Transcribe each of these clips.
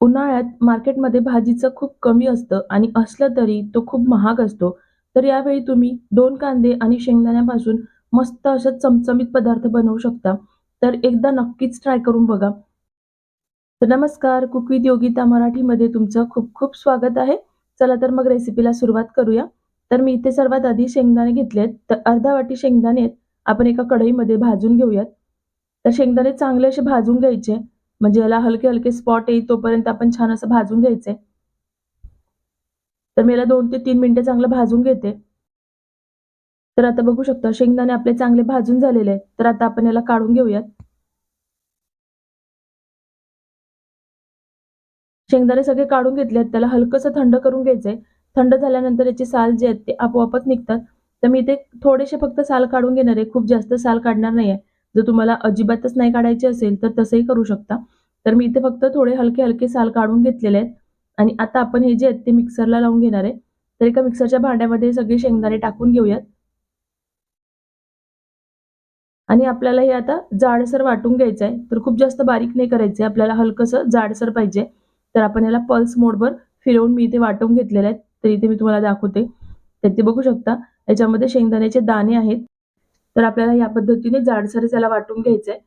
उन्हाळ्यात मार्केटमध्ये भाजीचं खूप कमी असतं आणि असलं तरी तो खूप महाग असतो. तर यावेळी तुम्ही दोन कांदे आणि शेंगदाण्यापासून मस्त असं चमचमीत पदार्थ बनवू शकता. तर एकदा नक्कीच ट्राय करून बघा. तर नमस्कार, कुक विथ योगिता मराठीमध्ये तुमचं खूप खूप स्वागत आहे. चला तर मग रेसिपीला सुरुवात करूया. तर मी इथे सर्वात आधी शेंगदाणे घेतलेत. तर अर्धा वाटी शेंगदाणे आपण एका कढईमध्ये भाजून घेऊयात. तर शेंगदाणे चांगले असे भाजून घ्यायचे. म्हणजे याला हलके-हलके स्पॉट येईल तोपर्यंत आपण छान असं भाजून घ्यायचंय. तर मी याला दोन ते तीन मिनिटं चांगलं भाजून घेते. तर आता बघू शकता शेंगदाणे आपले चांगले भाजून झालेले आहेत. तर आता आपण याला काढून घेऊयात. शेंगदाणे सगळे काढून घेतलेत. त्याला हलकंसं थंड करून घ्यायचंय. थंड झाल्यानंतर याचे साल जे आहेत ते आपोआपच निघतात. तर मी इथे थोडेसे फक्त साल काढून घेणार आहे. खूप जास्त साल काढणार नाहीये. जर तुम्हाला अजिबातच नाही काढायचे असेल तर तसंही करू शकता. तर मी इथे फक्त थोडे हलके-हलके साल काढून घेतलेले आहेत आणि आता आपण हे जे आहेत ते मिक्सरला लावून घेणार आहे. तर एका मिक्सरच्या भांड्यामध्ये सगळे शेंगदाणे टाकून घेऊयात. आणि आपल्याला हे आता जाडसर वाटून घ्यायचं आहे. तर खूप जास्त बारीक नाही करायचंय. आपल्याला हलकंसं जाडसर पाहिजे. तर आपण याला पल्स मोडवर फिरवून मी इथे वाटून घेतलेले आहेत. तर इथे मी तुम्हाला दाखवते. तर ते बघू शकता याच्यामध्ये शेंगदाण्याचे दाणे आहेत. तर आपल्याला या पद्धतीने जाडसर त्याला वाटून घ्यायचंय.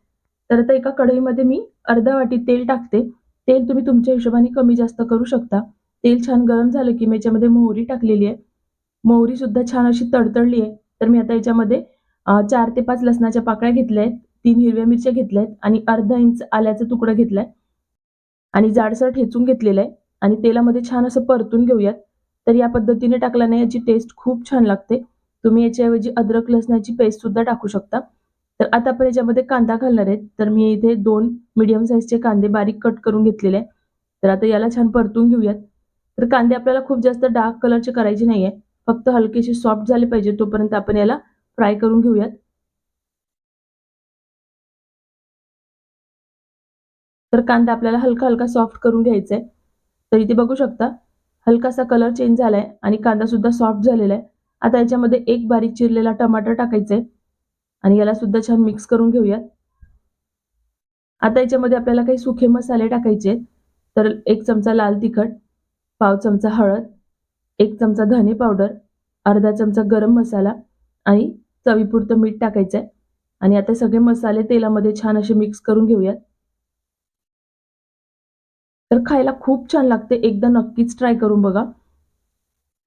तर आता एका कढईमध्ये मी अर्धा वाटी तेल टाकते. तेल तुम्ही तुमच्या हिशोबाने कमी जास्त करू शकता. तेल छान गरम झालं की मी याच्यामध्ये मोहरी टाकलेली आहे. मोहरी सुद्धा छान अशी तडतडली आहे. तर मी आता याच्यामध्ये चार ते पाच लसणाच्या पाकळ्या घेतल्या आहेत. तीन हिरव्या मिरच्या घेतल्या आहेत आणि अर्धा इंच आल्याचा तुकडा घेतलाय आणि जाडसर ठेचून घेतलेलं आहे आणि तेलामध्ये छान असं परतून घेऊयात. तर या पद्धतीने टाकल्याने याची टेस्ट खूप छान लागते. तुम्ही याच्याऐवजी अद्रक लसणाची पेस्ट सुद्धा टाकू शकता. तर आता आपण याच्यामध्ये कांदा घालणार आहेत. तर मी इथे दोन मीडियम साईजचे कांदे बारीक कट करून घेतलेले आहे. तर आता याला छान परतून घेऊयात. तर कांदे आपल्याला खूप जास्त डार्क कलरचे करायचे नाहीये. फक्त हलकेसे सॉफ्ट झाले पाहिजे तोपर्यंत आपण याला फ्राय करून घेऊयात. तर कांदा आपल्याला हलका-हलका सॉफ्ट करून घ्यायचा आहे. तर इथे बघू शकता हलकासा कलर चेंज झालाय आणि कांदा सुद्धा सॉफ्ट झालेला आहे. आता याच्यामध्ये एक बारीक चिरलेला टमाटर टाकायचा आहे आणि याला सुद्धा छान मिक्स करून घेऊयात. आता याच्यामध्ये आपल्याला काही सुखे मसाले टाकायचे तर एक चमचा लाल तिखट, पाव चमचा हळद, एक चमचा धने पावडर, अर्धा चमचा गरम मसाला आणि चवीपुरतं मीठ टाकायचं आहे आणि आता सगळे मसाले तेलामध्ये छान असे मिक्स करून घेऊयात. तर खायला खूप छान लागते. एकदा नक्कीच ट्राय करून बघा.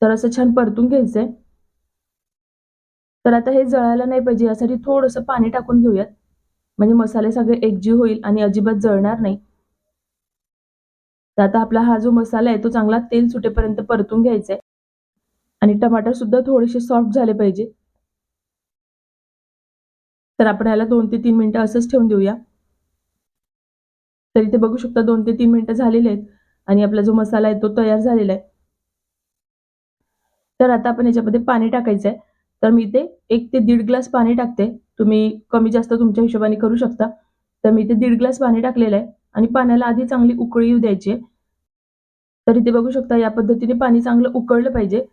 तर असं छान परतून घ्यायचं आहे तर आता हे जळायला नाही पाहिजे यासाठी थोडंसं पाणी टाकून घेऊयात. म्हणजे मसाले सगळे एकजीव होईल आणि अजिबात जळणार नाही. तर आता आपला हा जो मसाला आहे तो चांगला तेल सुटेपर्यंत परतून घ्यायचा आहे आणि टमाटर सुद्धा थोडेसे सॉफ्ट झाले पाहिजे. तर आपण याला दोन ते तीन मिनिटं असंच ठेवून देऊया. तर इथे बघू शकता दोन ते तीन मिनिटं झालेले आहेत आणि आपला जो मसाला आहे तो तयार झालेला आहे. तर आता आपण याच्यामध्ये पाणी टाकायचं आहे. तर मी ते एक ते दीड ग्लास पाणी टाकते. तुम्ही कमी जास्त तुमच्या हिशोबाने करू शकता. तर मी ते दीड ग्लास पाणी टाकलेलं आहे आणि पाण्याला आधी चांगली उकळी येऊ द्यायची आहे. तर इथे बघू शकता या पद्धतीने पाणी चांगलं उकळलं पाहिजे.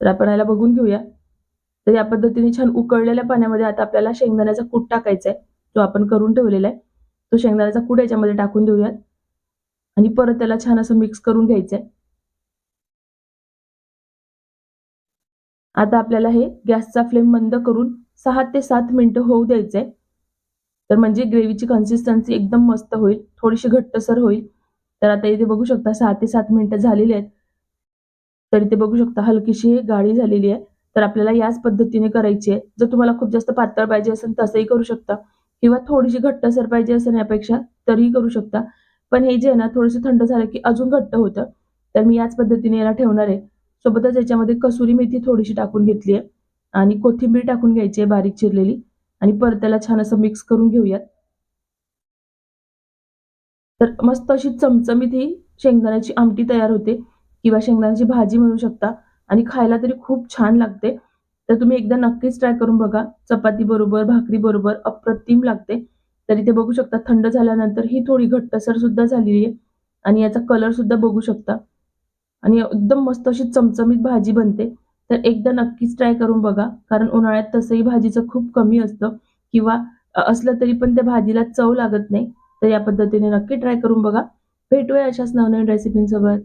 तर आपण याला बघून घेऊया. तर या पद्धतीने छान उकळलेल्या पाण्यामध्ये आता आपल्याला शेंगदाण्याचा कूट टाकायचा आहे. जो आपण करून ठेवलेला आहे. तो शेंगदाण्याचा कूट याच्यामध्ये टाकून देऊयात आणि परत त्याला छान असं मिक्स करून घ्यायचं आहे. आता आपल्याला हे गॅसचा फ्लेम बंद करून सहा ते सात मिनिटं होऊ द्यायचंय. तर म्हणजे ग्रेव्हीची कन्सिस्टन्सी एकदम मस्त होईल. थोडीशी घट्टसर होईल. तर आता इथे बघू शकता सहा ते सात मिनटं झालेली आहेत. तर इथे बघू शकता हलकीशी गाळी झालेली आहे. तर आपल्याला याच पद्धतीने करायची आहे. जर तुम्हाला खूप जास्त पातळ पाहिजे असेल तसंही करू शकता किंवा थोडीशी घट्टसर पाहिजे असेल यापेक्षा तरीही करू शकता. पण हे जे आहे ना थोडंसं थंड झालं की अजून घट्ट होतं. तर मी याच पद्धतीने याला ठेवणार आहे. सोबतच याच्यामध्ये कसुरी मेथी थोडीशी टाकून घेतली आहे आणि कोथिंबीर टाकून घ्यायची आहे बारीक चिरलेली आणि परत त्याला छान असं मिक्स करून घेऊयात. तर मस्त अशी चमचमीत ही शेंगदाण्याची आमटी तयार होते किंवा शेंगदाण्याची भाजी म्हणू शकता आणि खायला तरी खूप छान लागते. तर तुम्ही एकदा नक्कीच ट्राय करून बघा. चपाती बरोबर, भाकरी बरोबर अप्रतिम लागते. तर इथे बघू शकता थंड झाल्यानंतर ही थोडी घट्टसर सुद्धा झालेली आहे आणि याचा कलर सुद्धा बघू शकता आणि एकदम मस्त अशी चमचमीत भाजी बनते. तर एकदा नक्कीच ट्राय करून बघा. कारण उन्हाळ्यात तसंही भाजीचं खूप कमी असतं किंवा असलं तरी पण त्या भाजीला चव लागत नाही. तर या पद्धतीने नक्की ट्राय करून बघा. भेटूया अशाच नवनवीन रेसिपींसोबत